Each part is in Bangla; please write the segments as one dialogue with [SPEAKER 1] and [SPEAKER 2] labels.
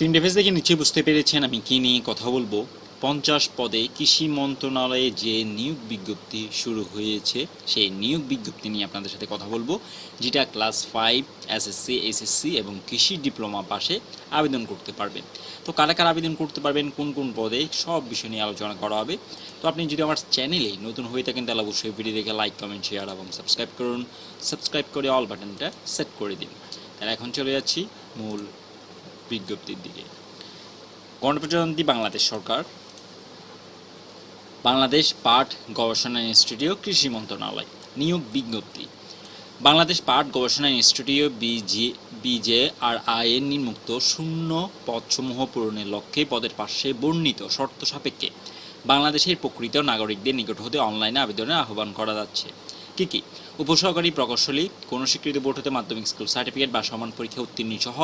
[SPEAKER 1] তিনটে পেজ দেখে নিচে বুঝতে পেরেছেন আমি কী নিয়ে কথা বলব। পঞ্চাশ পদে কৃষি মন্ত্রণালয়ে যে নিয়োগ বিজ্ঞপ্তি শুরু হয়েছে, সেই নিয়োগ বিজ্ঞপ্তি নিয়ে আপনাদের সাথে কথা বলব, যেটা ক্লাস ফাইভ এসএসসি এসএসসি এবং কৃষি ডিপ্লোমা পাশে আবেদন করতে পারবেন। তো কারা কারা আবেদন করতে পারবেন, কোন কোন পদে, সব বিষয় নিয়ে আলোচনা করা হবে। তো আপনি যদি আমার চ্যানেলে নতুন হয়ে থাকেন, তাহলে অবশ্যই ভিডিও দেখে লাইক কমেন্ট শেয়ার এবং সাবস্ক্রাইব করুন। সাবস্ক্রাইব করে অল বাটনটা সেট করে দিন। তাহলে এখন চলে যাচ্ছি মূল বিজ্ঞপ্তির দিকে। গণপ্রজাতন্ত্রী বাংলাদেশ সরকার, বাংলাদেশ পাট গবেষণা ইনস্টিটিউট কৃষি মন্ত্রণালয়, নিয়োগ বিজ্ঞপ্তি। বাংলাদেশ পাট গবেষণা ইনস্টিটিউট বিজি বিজে আর আইন নিম্মুক্ত শূন্য পদসমূহ পূরণের লক্ষ্যে পদের পাশে বর্ণিত শর্ত সাপেক্ষে বাংলাদেশের প্রকৃত নাগরিকদের নিকট হতে অনলাইনে আবেদনের আহ্বান করা যাচ্ছে। কি কি? উপসহকারী প্রকৌশলী কোনো স্বীকৃত বোর্ড হতে মাধ্যমিক স্কুল সার্টিফিকেট বা সমান পরীক্ষা উত্তীর্ণ সহ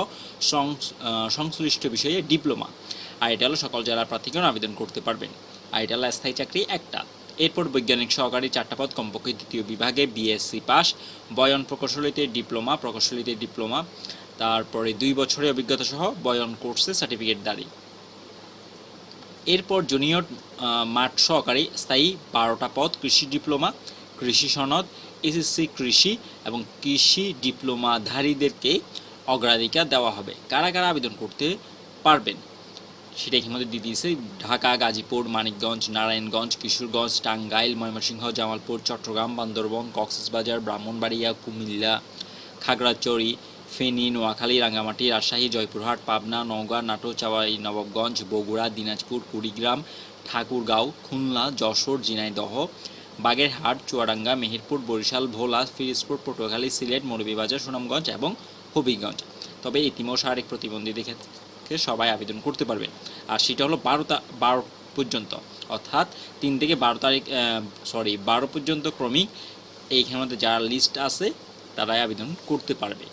[SPEAKER 1] সংশ্লিষ্ট বিষয়ে ডিপ্লোমা। আইটাল সকল জেলার প্রার্থীগণ আবেদন করতে পারবেন। আইটাল স্থায়ী চাকরি একটা। এরপর বৈজ্ঞানিক সহকারী চারটা পদ, কমপক্ষে দ্বিতীয় বিভাগে বিএসসি পাস, বয়ন প্রকৌশলীতে ডিপ্লোমা প্রকৌশলীতে ডিপ্লোমা, তারপরে দুই বছরের অভিজ্ঞতা সহ বয়ন কোর্সে সার্টিফিকেট দাঁড়ি এরপর জুনিয়র মাঠ সহকারী, স্থায়ী বারোটা পদ, কৃষি ডিপ্লোমা কৃষি সনদ, এসএসসি কৃষি এবং কৃষি ডিপ্লোমাধারীদেরকে অগ্রাধিকার দেওয়া হবে। কারা কারা আবেদন করতে পারবেন? সেটা এখানে দিয়ে দিয়েছে ঢাকা, গাজীপুর, মানিকগঞ্জ, নারায়ণগঞ্জ, কিশোরগঞ্জ, টাঙ্গাইল, ময়মনসিংহ, জামালপুর, চট্টগ্রাম, বান্দরবন, কক্সবাজার, ব্রাহ্মণবাড়িয়া, কুমিল্লা, খাগড়াছড়ি, ফেনী, নোয়াখালী, রাঙ্গামাটি, রাজশাহী, জয়পুরহাট, পাবনা, নওগাঁ, নাটোর চাওয়াই নবাবগঞ্জ, বগুড়া, দিনাজপুর, কুড়িগ্রাম, ঠাকুরগাঁও, খুলনা, যশোর, ঝিনাইদহ বাগেরহাট, চুয়াডাঙ্গা, মেহেরপুর, বরিশাল, ভোলা, ফিরোজপুর, পটুয়াখালী, সিলেট মৌলভীবাজার সুনামগঞ্জ এবং হবিগঞ্জ। তবে ইতিমো শারীরিক প্রতিবন্ধী দেখে থেকে সবাই আবেদন করতে পারবে। আর সেটা হলো বারো বারো পর্যন্ত। অর্থাৎ তিন থেকে বারো তারিখ সরি বারো পর্যন্ত ক্রমিক এইখানে যারা লিস্ট আছে, তারাই আবেদন করতে পারবে।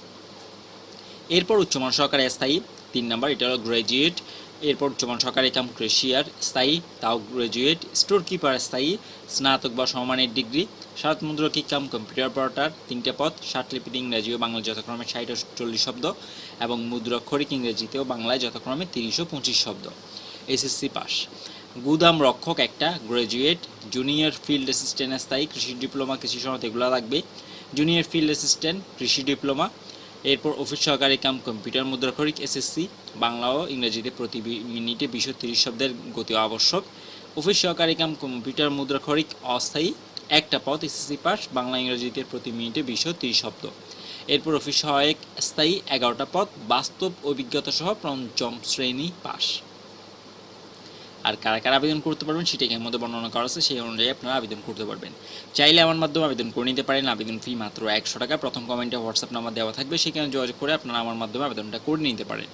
[SPEAKER 1] এরপর উচ্চমান সহকারী স্থায়ী। তিন নাম্বার, এটা হলো গ্র্যাজুয়েট এরপর যেমন সহকারী কাম ক্রেশিয়ার স্থায়ী, তাও গ্র্যাজুয়েট স্টোর কিপার স্থায়ী, স্নাতক বা সমমানের ডিগ্রি সাত মুদ্রকি কাম কম্পিউটার অপারেটর তিনটে ষাট লিপিতে ইংরেজি ও বাংলা যথাক্রমে ষাট চল্লিশ শব্দ এবং মুদ্রাক্ষরিক ইংরেজিতে বাংলায় যথাক্রমে তিরিশ ও পঁচিশ শব্দ। SSC pass. গুদাম রক্ষক একটা গ্র্যাজুয়েট জুনিয়র ফিল্ড অ্যাসিস্ট্যান্ট স্থায়ী, কৃষি ডিপ্লোমা কৃষি সনদ এগুলো লাগবে জুনিয়র ফিল্ড অ্যাসিস্ট্যান্ট কৃষি ডিপ্লোমা এরপর অফিস সহকারী কাম কম্পিউটার মুদ্রাক্ষরিক এসএসসি বাংলা ও ইংরেজিতে প্রতি মিনিটে বিশো তিরিশ শব্দের গতি আবশ্যক। অফিস সহকারী কাম কম্পিউটার মুদ্রাক্ষরিক, অস্থায়ী, একটা পথ এসএসসি পাস, বাংলা ইংরেজিতে প্রতি মিনিটে বিশো তিরিশ শব্দ। এরপর অফিস সহায়ক, স্থায়ী, এগারোটা পথ বাস্তব অভিজ্ঞতা সহ পঞ্চম শ্রেণি পাস। আর কারা কারা আবেদন করতে পারবেন সেটা এখানের মধ্যে বর্ণনা করা আছে, সেই অনুযায়ী আপনারা আবেদন করতে পারবেন। চাইলে আমার মাধ্যমে আবেদন করে নিতে পারেন, আবেদন ফি মাত্র একশো টাকা। প্রথম কমেন্টে হোয়াটসঅ্যাপ নাম্বার দেওয়া থাকবে, সেখানে যোগাযোগ করে আপনারা আমার মাধ্যমে আবেদনটা করে নিতে পারেন।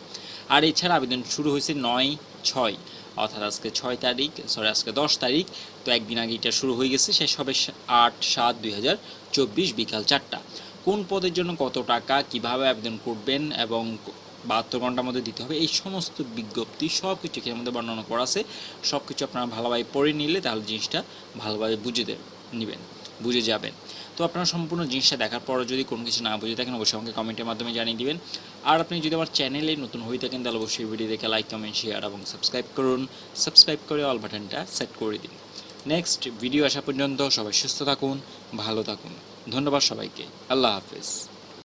[SPEAKER 1] আর এছাড়া আবেদন শুরু হয়েছে নয় ছয়, অর্থাৎ আজকে ছয় তারিখ সরি আজকে দশ তারিখ। তো একদিন আগে এটা শুরু হয়ে গেছে, শেষ হবে আট সাত দুই হাজার চব্বিশ বিকাল চারটা। কোন পদের জন্য কত টাকা, কীভাবে আবেদন করবেন এবং বাহাত্তর ঘণ্টার মধ্যে দিতে হবে। এই সমস্ত বিজ্ঞপ্তি সব কিছু এখানের মধ্যে বর্ণনা করা আছে। সব কিছু আপনারা ভালোভাবে পড়ে নিলে তাহলে জিনিসটা ভালোভাবে বুঝে নেবেন, বুঝে যাবেন। তো আপনারা সম্পূর্ণ জিনিসটা দেখার পর যদি কোনো কিছু না বুঝে থাকেন, অবশ্যই আমাকে কমেন্টের মাধ্যমে জানিয়ে দিবেন। আর আপনি যদি আমার চ্যানেলে নতুন হয়ে থাকেন, তাহলে অবশ্যই ভিডিও দেখে লাইক কমেন্ট শেয়ার এবং সাবস্ক্রাইব করুন। সাবস্ক্রাইব করে অল বাটনটা সেট করে দিন। নেক্সট ভিডিও আসা পর্যন্ত সবাই সুস্থ থাকুন, ভালো থাকুন। ধন্যবাদ সবাইকে। আল্লাহ হাফেজ।